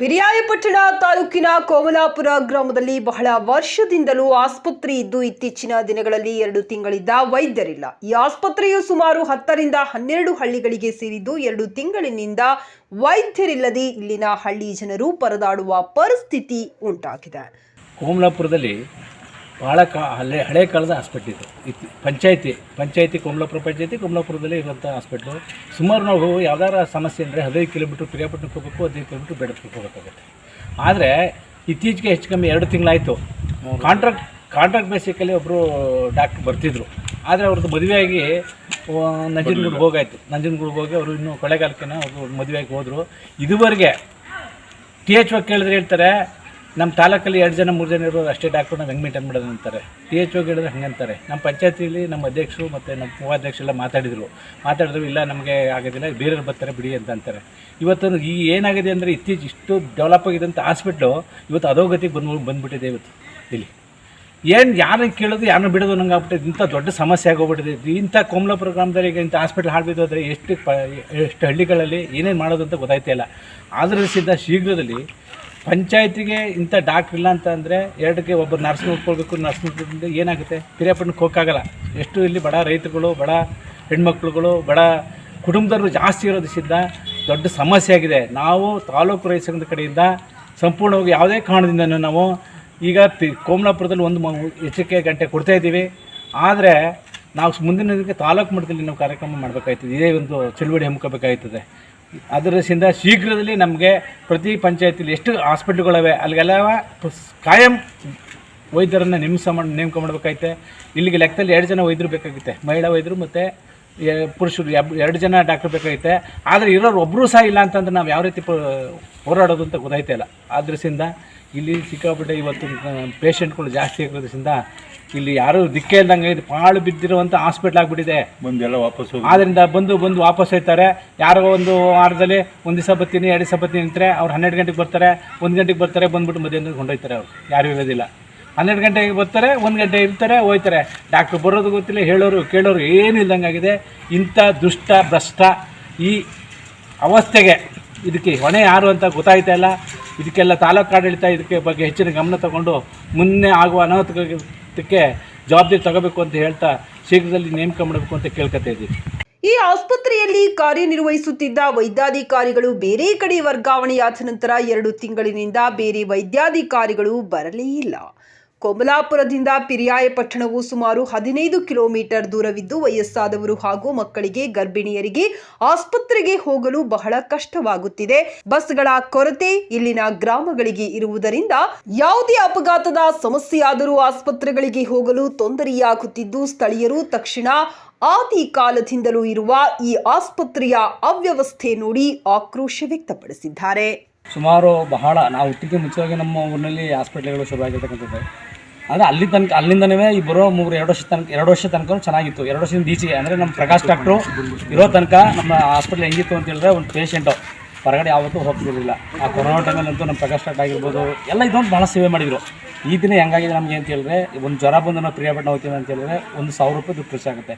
ಪಿರಿಯಾಯಪಟ್ಟಣ ತಾಲೂಕಿನ ಕೋಮಲಾಪುರ ಗ್ರಾಮದಲ್ಲಿ ಬಹಳ ವರ್ಷದಿಂದಲೂ ಆಸ್ಪತ್ರೆ ಇದ್ದು ಇತ್ತೀಚಿನ ದಿನಗಳಲ್ಲಿ ಎರಡು ತಿಂಗಳಿದ್ದ ವೈದ್ಯರಿಲ್ಲ. ಈ ಆಸ್ಪತ್ರೆಯು ಸುಮಾರು ಹತ್ತರಿಂದ ಹನ್ನೆರಡು ಹಳ್ಳಿಗಳಿಗೆ ಸೇರಿದ್ದು ಎರಡು ತಿಂಗಳಿನಿಂದ ವೈದ್ಯರಿಲ್ಲದೆ ಇಲ್ಲಿನ ಹಳ್ಳಿ ಜನರು ಪರದಾಡುವ ಪರಿಸ್ಥಿತಿ ಉಂಟಾಗಿದೆ. ಕೋಮಲಾಪುರದಲ್ಲಿ ಭಾಳ ಕಾ ಹಳೆ ಹಳೆ ಕಾಲದ ಹಾಸ್ಪಿಟ್ಲ್ ಇದು. ಇತ್ತು ಪಂಚಾಯಿತಿ ಪಂಚಾಯತಿ ಪಂಚಾಯಿತಿ ಪಂಚಾಯತಿ ಕೊಮ್ಲಾಪುರದಲ್ಲಿ ಇರುವಂಥ ಹಾಸ್ಪಿಟ್ಲು ಸುಮಾರು ನಾವು ಯಾವ್ದಾರ ಸಮಸ್ಯೆ ಅಂದರೆ ಹದಿನೈದು ಕಿಲೋಮೀಟ್ರ್ ಪ್ರಿಯಾಪಟ್ಟಣಕ್ಕೆ ಹೋಗಬೇಕು ಹದಿನೈದು ಕಿಲೋಮೀಟ್ರ್ ಬೇಡಕ್ಕೆ ಹೋಗಬೇಕಾಗುತ್ತೆ. ಆದರೆ ಇತ್ತೀಚೆಗೆ ಹೆಚ್ಚು ಕಮ್ಮಿ ಎರಡು ತಿಂಗಳಾಯಿತು. ಕಾಂಟ್ರಾಕ್ಟ್ ಕಾಂಟ್ರಾಕ್ಟ್ ಬೇಸಿಕಲ್ಲಿ ಒಬ್ಬರು ಡಾಕ್ಟ್ರ್ ಬರ್ತಿದ್ರು. ಆದರೆ ಅವ್ರದ್ದು ಮದುವೆಯಾಗಿ ನಂಜನಗೂಡಿಗೆ ಹೋಗಾಯ್ತು. ನಂಜನಗೂಡಿಗೆ ಹೋಗಿ ಅವರು ಇನ್ನೂ ಕೊಳೆಗಾಲಕ್ಕೆ ಅವರು ಮದುವೆಯಾಗಿ ಹೋದರು. ಇದುವರೆಗೆ ಟಿ ಎಚ್ ಒ ಕೇಳಿದ್ರೆ ಹೇಳ್ತಾರೆ ನಮ್ಮ ತಾಲೂಕಲ್ಲಿ ಎರಡು ಜನ, ಮೂರು ಜನ ಇರೋರು ಅಷ್ಟೇ ಡಾಕ್ಟ್ರು ನಾವು ಹೆಂಗೆ ಮೇಂಟೈನ್ ಮಾಡೋದು ಅಂತಾರೆ. ಟಿ ಎಚ್ ಓಗೆ ಹೇಳಿದ್ರೆ ಹಂಗೆ ಅಂತಾರೆ ನಮ್ಮ ಪಂಚಾಯತಿಲಿ ನಮ್ಮ ಅಧ್ಯಕ್ಷರು ಮತ್ತು ನಮ್ಮ ಉಪಾಧ್ಯಕ್ಷ ಎಲ್ಲ ಮಾತಾಡಿದರು. ಮಾತಾಡಿದ್ರು, ಇಲ್ಲ ನಮಗೆ ಆಗೋದಿಲ್ಲ, ಬೇರೆಯವ್ರು ಬರ್ತಾರೆ ಬಿಡಿ ಅಂತ ಅಂತಾರೆ. ಇವತ್ತು ಈ ಏನಾಗಿದೆ ಅಂದರೆ ಇತ್ತೀಚೆ ಇಷ್ಟು ಡೆವಲಪ್ ಆಗಿದೆ ಅಂತ ಹಾಸ್ಪಿಟ್ಲು ಇವತ್ತು ಅಧೋಗತಿಗೆ ಬಂದು ಬಂದುಬಿಟ್ಟಿದೆ ಇವತ್ತು ಇಲ್ಲಿ. ಏನು ಯಾರನ್ನ ಕೇಳೋದು, ಯಾರನ್ನ ಬಿಡೋದು ನಂಗೆ ಆಗ್ಬಿಟ್ಟಿದೆ. ಇಂಥ ದೊಡ್ಡ ಸಮಸ್ಯೆ ಆಗೋಗ್ಬಿಟ್ಟಿದೆ. ಇಂಥ ಕೋಮಲಾಪುರ ಗ್ರಾಮದಲ್ಲಿ ಈಗ ಇಂಥ ಹಾಸ್ಪಿಟ್ಲ್ ಹಾಡ್ಬಿದ್ದು ಆದರೆ ಎಷ್ಟು ಪ, ಎಷ್ಟು ಹಳ್ಳಿಗಳಲ್ಲಿ ಏನೇನು ಮಾಡೋದು ಅಂತ ಗೊತ್ತಾಯ್ತಾ ಇಲ್ಲ. ಆದ್ರಿಂದ ಶೀಘ್ರದಲ್ಲಿ ಪಂಚಾಯತಿಗೆ ಇಂಥ ಡಾಕ್ಟ್ರ್ ಇಲ್ಲ ಅಂತ ಅಂದರೆ ಎರಡಕ್ಕೆ ಒಬ್ಬರು ನರ್ಸ್ ನೋಡ್ಕೊಳ್ಬೇಕು, ನರ್ಸ್ ನೋಡ್ಕೊಂಡು ಏನಾಗುತ್ತೆ? ಪಿರಿಯಪ್ಪನ ಹೋಗೋಕ್ಕಾಗಲ್ಲ ಎಷ್ಟು ಇಲ್ಲಿ ಬಡ ರೈತರುಗಳು, ಬಡ ಹೆಣ್ಮಕ್ಳುಗಳು, ಬಡ ಕುಟುಂಬದವರು ಜಾಸ್ತಿ ಇರೋದಿಸಿದ್ದ ದೊಡ್ಡ ಸಮಸ್ಯೆ ಆಗಿದೆ. ನಾವು ತಾಲೂಕು ರೈತ ಸಂಘದ ಕಡೆಯಿಂದ ಸಂಪೂರ್ಣವಾಗಿ ಯಾವುದೇ ಕಾರಣದಿಂದ ನಾವು ಈಗ ಪಿ ಕೋಮಲಾಪುರದಲ್ಲಿ ಒಂದು ಎಚ್ಚರಿಕೆ ಗಂಟೆ ಕೊಡ್ತಾಯಿದ್ದೀವಿ ಆದರೆ ನಾವು ಮುಂದಿನ ದಿನಕ್ಕೆ ತಾಲೂಕು ಮಟ್ಟದಲ್ಲಿ ನಾವು ಕಾರ್ಯಕ್ರಮ ಮಾಡಬೇಕಾಗ್ತದೆ ಇದೇ ಒಂದು ಚಳುವಳಿ ಹಮ್ಮಿಕೋಬೇಕಾಗ್ತದೆ ಅದರಿಂದ ಶೀಘ್ರದಲ್ಲಿ ನಮಗೆ ಪ್ರತಿ ಪಂಚಾಯತಿಲಿ ಎಷ್ಟು ಹಾಸ್ಪಿಟ್ಲ್ಗಳಿವೆ ಅಲ್ಲಿಗೆಲ್ಲ ಕಾಯಂ ವೈದ್ಯರನ್ನು ನೇಮಿಸ ಮಾಡಿ, ನೇಮಕ ಮಾಡಬೇಕೈತೆ ಇಲ್ಲಿಗೆ ಲೆಕ್ಕದಲ್ಲಿ ಎರಡು ಜನ ವೈದ್ಯರು ಬೇಕಾಗುತ್ತೆ. ಮಹಿಳಾ ವೈದ್ಯರು ಮತ್ತು ಪುರುಷರು ಎರಡು ಜನ ಡಾಕ್ಟರ್ ಬೇಕಾಗೈತೆ. ಆದರೆ ಇರೋರು ಒಬ್ಬರೂ ಸಹ ಇಲ್ಲ ಅಂತಂದ್ರೆ ನಾವು ಯಾವ ರೀತಿ ಹೋರಾಡೋದು ಅಂತ ಗೊತ್ತಾಯ್ತಾ ಇಲ್ಲ. ಆದ್ರಿಂದ ಇಲ್ಲಿ ಸಿಕ್ಕಾಪಟ್ಟೆ ಇವತ್ತು ಪೇಷಂಟ್ಗಳು ಜಾಸ್ತಿ ಆಗಿರೋದ್ರಿಂದ ಇಲ್ಲಿ ಯಾರು ದಿಕ್ಕೇ ಇಲ್ದಂಗೆ ಇದು ಪಾಳು ಬಿದ್ದಿರುವಂಥ ಹಾಸ್ಪಿಟ್ಲ್ ಆಗಿಬಿಟ್ಟಿದೆ. ಬಂದೆಲ್ಲ ವಾಪಸ್ ಆದ್ದರಿಂದ ಬಂದು ಬಂದು ವಾಪಸ್ ಹೋಯ್ತಾರೆ ಯಾರೋ ಒಂದು ವಾರದಲ್ಲಿ ಒಂದು ದಿವಸ ಬರ್ತೀನಿ ಎರಡು ದಿವಸ ಬರ್ತೀನಿ ಅಂತಾರೆ. ಅವ್ರು ಹನ್ನೆರಡು ಗಂಟೆಗೆ ಬರ್ತಾರೆ ಒಂದು ಗಂಟೆಗೆ ಬರ್ತಾರೆ ಬಂದ್ಬಿಟ್ಟು ಮಧ್ಯಾಹ್ನ ಕೊಂಡೋಗ್ತಾರೆ ಅವ್ರು. ಯಾರೂ ಇರೋದಿಲ್ಲ. ಹನ್ನೆರಡು ಗಂಟೆಗೆ ಬರ್ತಾರೆ, ಒಂದು ಗಂಟೆ ಇರ್ತಾರೆ, ಹೋಯ್ತಾರೆ. ಡಾಕ್ಟ್ರು ಬರೋದು ಗೊತ್ತಿಲ್ಲ, ಹೇಳೋರು, ಕೇಳೋರು ಏನು ಇಲ್ದಂಗಾಗಿದೆ. ಇಂಥ ದುಷ್ಟ, ಭ್ರಷ್ಟ ಈ ಅವಸ್ಥೆಗೆ ಇದಕ್ಕೆ ಹೊಣೆ ಯಾರು ಅಂತ ಗೊತ್ತಾಯ್ತಾ ಇಲ್ಲ. ಇದಕ್ಕೆಲ್ಲ ತಾಲೂಕು ಆಡಳಿತ ಇದಕ್ಕೆ ಬಗ್ಗೆ ಹೆಚ್ಚಿನ ಗಮನ ತಗೊಂಡು ಮುನ್ನೆ ಆಗುವ ಅನಾಹುತಕ್ಕೆ ಜವಾಬ್ದಾರಿ ತಗೋಬೇಕು ಅಂತ ಹೇಳ್ತಾ ಶೀಘ್ರದಲ್ಲಿ ನೇಮಕ ಮಾಡಬೇಕು ಅಂತ ಕೇಳ್ಕೊತಾ ಇದ್ದೀವಿ. ಈ ಆಸ್ಪತ್ರೆಯಲ್ಲಿ ಕಾರ್ಯನಿರ್ವಹಿಸುತ್ತಿದ್ದ ವೈದ್ಯಾಧಿಕಾರಿಗಳು ಬೇರೆ ಕಡೆ ವರ್ಗಾವಣೆಯಾದ ನಂತರ ಎರಡು ತಿಂಗಳಿನಿಂದ ಬೇರೆ ವೈದ್ಯಾಧಿಕಾರಿಗಳು ಬರಲೇ ಇಲ್ಲ. ಕೋಮಲಾಪುರದಿಂದ ಪಿರಿಯಾಯಪಟ್ಟಣವು ಸುಮಾರು ಹದಿನೈದು ಕಿಲೋಮೀಟರ್ ದೂರವಿದ್ದು ವಯಸ್ಸಾದವರು ಹಾಗೂ ಮಕ್ಕಳಿಗೆ ಗರ್ಭಿಣಿಯರಿಗೆ ಆಸ್ಪತ್ರೆಗೆ ಹೋಗಲು ಬಹಳ ಕಷ್ಟವಾಗುತ್ತಿದೆ. ಬಸ್ಗಳ ಕೊರತೆ ಇಲ್ಲಿನ ಗ್ರಾಮಗಳಿಗೆ ಇರುವುದರಿಂದ ಯಾವುದೇ ಅಪಘಾತದ ಸಮಸ್ಯೆಯಾದರೂ ಆಸ್ಪತ್ರೆಗಳಿಗೆ ಹೋಗಲು ತೊಂದರೆಯಾಗುತ್ತಿದ್ದು, ಸ್ಥಳೀಯರು ತಕ್ಷಣ ಆದಿ ಕಾಲದಿಂದಲೂ ಇರುವ ಈ ಆಸ್ಪತ್ರೆಯ ಅವ್ಯವಸ್ಥೆ ನೋಡಿ ಆಕ್ರೋಶ ವ್ಯಕ್ತಪಡಿಸಿದ್ದಾರೆ. ಸುಮಾರು ಬಹಳ, ನಾವು ಹುಟ್ಟಿಗೆ ಮುಂಚೆಯಾಗಿ ನಮ್ಮ ಊರಿನಲ್ಲಿ ಹಾಸ್ಪಿಟ್ಲ್ಗಳು ಶುರುವಾಗಿರ್ತಕ್ಕಂಥದ್ದು. ಅಂದರೆ ಅಲ್ಲಿ ತನಕ ಅಲ್ಲಿಂದನೇ ಈ ಬರೋ ಮೂರು ಎರಡು ವರ್ಷ ತನಕ ಎರಡು ವರ್ಷ ತನಕ ಚೆನ್ನಾಗಿತ್ತು. ಎರಡು ವರ್ಷದಿಂದ ಈಚೆಗೆ ಅಂದರೆ ನಮ್ಮ ಪ್ರಕಾಶ್ ಡಾಕ್ಟ್ರು ಇರೋ ತನಕ ನಮ್ಮ ಹಾಸ್ಪಿಟ್ಲ್ ಹೆಂಗಿತ್ತು ಅಂತ ಹೇಳಿದ್ರೆ ಒಂದು ಪೇಷೆಂಟು ಹೊರಗಡೆ ಯಾವತ್ತೂ ಹೋಗ್ತಿರಲಿಲ್ಲ. ಆ ಕೊರೋನಾ ಟೈಮಲ್ಲಂತೂ ನಮ್ಮ ಪ್ರಕಾಶ್ ಡಾಕ್ಟರ್ ಆಗಿರ್ಬೋದು, ಎಲ್ಲ ಇದೊಂದು ಭಾಳ ಸೇವೆ ಮಾಡಿದರು. ಈ ದಿನ ಹೆಂಗಾಗಿದೆ ನಮಗೆ ಅಂತ ಹೇಳಿದ್ರೆ, ಒಂದು ಜ್ವರ ಬಂದು ನಾವು ಪ್ರಿಯಾಪಟ್ಟಣ ಹೋಗ್ತೀವಿ ಅಂತ ಹೇಳಿದ್ರೆ ಒಂದು ಸಾವಿರ ರೂಪಾಯಿ ದುಡ್ಡು ಖರ್ಚಾಗುತ್ತೆ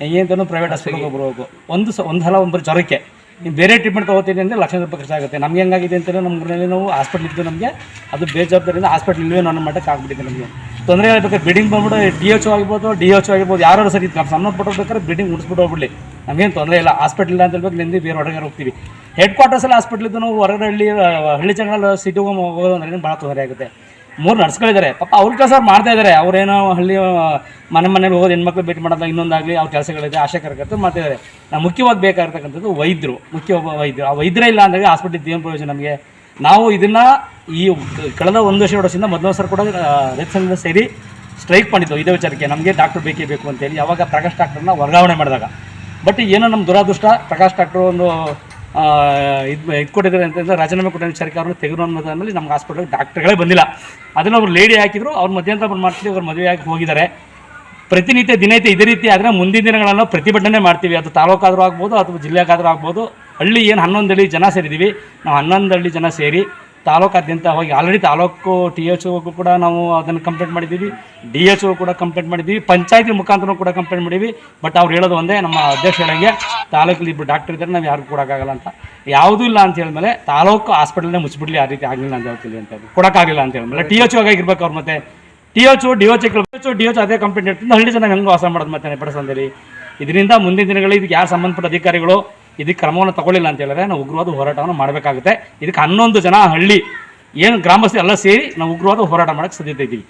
ಹೆಂಗೆ ಪ್ರೈವೇಟ್ ಹಾಸ್ಪಿಟಲ್ಗೆ ಬರೋಬೇಕು ಒಂದು ಸ ಒಂದು ಸಲ ಒಂದು ಜ್ವರಕ್ಕೆ. ನೀವು ಬೇರೆ ಟ್ರೀಟ್ಮೆಂಟ್ ತೊಗೋತೀನಿ ಅಂದರೆ ಲಕ್ಷ ರೂಪಾಯಿ ಖರ್ಚಾಗುತ್ತೆ ನಮ್ಗೆ ಹೆಂಗಾಗಿದೆ ಅಂತಂದರೆ ನಮ್ಮ ಊರಿನಲ್ಲಿ ನಾವು ಹಾಸ್ಪಿಟ್ಲ್ ಇದ್ದು ನಮಗೆ ಅದು ಬೇಜವಾಬ್ದಾರಿಯಿಂದ ಹಾಸ್ಪಿಟ್ಲ್ ಇಲ್ಲವೇ ಅನ್ನೋ ಮಟ್ಟಕ್ಕೆ ಆಗ್ಬಿಟ್ಟಿದೆ ನಮಗೆ. ತೊಂದರೆ ಆಗಬೇಕಾದ್ರೆ ಬಿಲ್ಡಿಂಗ್ ಬಂದ್ಬಿಟ್ಟು ಡಿ ಎಚ್ ಆಗಿರ್ಬೋದು ಡಿ ಎಚ್ ಆಗಿರ್ಬೋದು ಯಾರು ಸರಿ ನಾವು ಸಣ್ಣ ಬೇಕಾದ್ರೆ ಬಿಲ್ಡಿಂಗ್ ಮುಡಿಸ್ಬಿಟ್ಟು ಹೋಗ್ಬಿಡ್ಲಿ. ನಮಗೇನು ತೊಂದರೆ ಇಲ್ಲ. ಹಾಸ್ಪಿಟಲ್ ಇಲ್ಲ ಅಂತ ಹೇಳ್ಬೇಕು ನಿಂದು ಬೇರೆ ಹೊರಗಡೆ ಹೋಗ್ತೀವಿ. ಹೆಡ್ ಕ್ವಾರ್ಟರ್ಸಲ್ಲಿ ಇದ್ದು ನಾವು ಹೊರಗಡೆ ಹಳ್ಳಿ ಹಳ್ಳಿ ಜನಗಳ ಸಿಟಿಗೆ ಹೋಗೋದು ಅಂದ್ರೆ ಭಾಳ ತೊಂದರೆ ಆಗುತ್ತೆ. ಮೂರು ನರ್ಸ್ಗಳಿದ್ದಾರೆ. ಪಾಪ ಅವ್ರ ಕೆಲಸ ಅವ್ರು ಮಾಡ್ತಾ ಇದ್ದಾರೆ ಅವ್ರೇನೋ ಹಳ್ಳಿ ಮನೆ ಮನೇಲಿ ಹೋಗೋದು, ಹೆಣ್ಮಕ್ಳು ಭೇಟಿ ಮಾಡೋದು ಇನ್ನೊಂದಾಗಲಿ ಅವ್ರ ಕೆಲಸಗಳಿದೆ, ಆಶಾ ಕಾರ್ಯಕರ್ತರು ಮಾಡ್ತಾ ಇದ್ದಾರೆ ನಾವು ಮುಖ್ಯವಾಗಿ ಬೇಕಾಗಿರ್ತಕ್ಕಂಥದ್ದು ವೈದ್ಯರು. ಮುಖ್ಯ ವೈದ್ಯರು. ಆ ವೈದ್ಯರೇ ಇಲ್ಲ ಅಂದಾಗ ಹಾಸ್ಪಿಟ್ಲಿದ್ದು ಏನು ಪ್ರಯೋಜನ ನಮಗೆ? ನಾವು ಇದನ್ನು ಈ ಕಳೆದ ಒಂದು ವರ್ಷ ಎರಡು ವರ್ಷದಿಂದ ಮೊದಲ ವರ್ಷ ಕೂಡ ರೈತ ಸಂಘದ ಸೇರಿ ಸ್ಟ್ರೈಕ್ ಮಾಡಿದ್ದು ಇದೇ ವಿಚಾರಕ್ಕೆ ನಮಗೆ ಡಾಕ್ಟರ್ ಬೇಕೇ ಬೇಕು ಅಂತೇಳಿ ಯಾವಾಗ ಪ್ರಕಾಶ್ ಡಾಕ್ಟರ್ನ ವರ್ಗಾವಣೆ ಮಾಡಿದಾಗ. ಬಟ್ ಏನೋ ನಮ್ಮ ದುರಾದೃಷ್ಟ, ಪ್ರಕಾಶ್ ಡಾಕ್ಟರ್ ಒಂದು ಇದು ಇದು ಕೊಟ್ಟಿದ್ದಾರೆ ಅಂತಂದ್ರೆ ರಾಜೀನಾಮೆ ಕೊಟ್ಟ ವಿಚಾರಕ್ಕೆ ತೆಗೆದು ಅನ್ನೋದ್ರಲ್ಲಿ ನಮ್ಗೆ ಹಾಸ್ಪಿಟಲ್ ಡಾಕ್ಟರ್ಗಳೇ ಬಂದಿಲ್ಲ. ಅದನ್ನು ಅವ್ರು ಲೇಡಿ ಹಾಕಿದ್ರು, ಅವ್ರ ಮಧ್ಯಂತರ ಮಾಡ್ತೀವಿ ಅವ್ರು ಮದುವೆ ಆಗಿ ಹೋಗಿದ್ದಾರೆ. ಪ್ರತಿನಿತ್ಯ ದಿನನಿತ್ಯ ಇದೇ ರೀತಿ ಆದರೆ ಮುಂದಿನ ದಿನಗಳನ್ನು ಪ್ರತಿಭಟನೆ ಮಾಡ್ತೀವಿ. ಅದು ತಾಲೂಕಾದರೂ ಆಗ್ಬೋದು ಅಥವಾ ಜಿಲ್ಲೆಗಾದರೂ ಆಗ್ಬೋದು. ಹಳ್ಳಿ ಏನು ಹನ್ನೊಂದು ಹಳ್ಳಿ ಜನ ಸೇರಿದ್ದೀವಿ ನಾವು ಹನ್ನೊಂದು ಹಳ್ಳಿ ಜನ ಸೇರಿ ತಾಲೂಕಾದ್ಯಂತ ಹೋಗಿ ಆಲ್ರೆಡಿ ತಾಲೂಕು ಟಿ ಎಚ್ ಕೂಡ ನಾವು ಅದನ್ನು ಕಂಪ್ಲೇಂಟ್ ಮಾಡಿದ್ದೀವಿ ಡಿ ಎಚ್ ಕೂಡ ಕಂಪ್ಲೇಂಟ್ ಮಾಡಿದ್ದೀವಿ ಪಂಚಾಯತಿ ಮುಖಾಂತರ ಕೂಡ ಕಂಪ್ಲೇಂಟ್ ಮಾಡಿದ್ದೀವಿ ಬಟ್ ಅವ್ರು ಹೇಳೋದು ಒಂದೇ, ನಮ್ಮ ಅಧ್ಯಕ್ಷ ಹೇಳಂಗೆ ತಾಲೂಕಲ್ಲಿ ಇಬ್ಬರು ಡಾಕ್ಟರ್ ಇದ್ದಾರೆ ನಾವು ಯಾರಿಗೂ ಕೊಡೋಕ್ಕಾಗಲ್ಲ ಅಂತ. ಯಾವುದೂ ಇಲ್ಲ ಅಂತ ಹೇಳಿದ್ಮೇಲೆ ತಾಲೂಕು ಹಾಸ್ಪಿಟಲ್ನೇ ಮುಚ್ಚಿಬಿಡ್ಲಿ, ಆ ರೀತಿ ಆಗಲಿಲ್ಲ ಅಂತ ಹೇಳ್ತೀವಿ ಅಂತ ಕೊಡೋಕ್ಕಾಗಲಿಲ್ಲ ಅಂತ ಹೇಳಿದ್ಮೇಲೆ. ಟಿ ಎಚ್ ಆಗಿರ್ಬೇಕು ಅವ್ರು ಮತ್ತೆ. T H D H H D H ಅದೇ ಕಂಪ್ಲೇಂಟ್ ಇರ್ತೀನಿ ಹಳ್ಳಿ ಜನ ಹೆಂಗೆ ವಾಸ ಮಾಡೋದು ಮತ್ತೆ ಪಡಿಸಂದೇಳಿ ಇದರಿಂದ ಮುಂದಿನ ದಿನಗಳಲ್ಲಿ ಇದಕ್ಕೆ ಯಾರು ಸಂಬಂಧಪಟ್ಟ ಅಧಿಕಾರಿಗಳು ಇದಕ್ಕೆ ಕ್ರಮವನ್ನು ತಗೊಳ್ಳಿಲ್ಲ ಅಂತ ಹೇಳಿದ್ರೆ ನಾವು ಉಗ್ರವಾದ ಹೋರಾಟವನ್ನು ಮಾಡಬೇಕಾಗುತ್ತೆ. ಇದಕ್ಕೆ ಹನ್ನೊಂದು ಜನ ಹಳ್ಳಿ, ಏನು ಗ್ರಾಮಸ್ಥರು ಎಲ್ಲ ಸೇರಿ ನಾವು ಉಗ್ರವಾದ ಹೋರಾಟ ಮಾಡೋಕ್ಕೆ ಸಿದ್ಧತೆ ಇದ್ದೀವಿ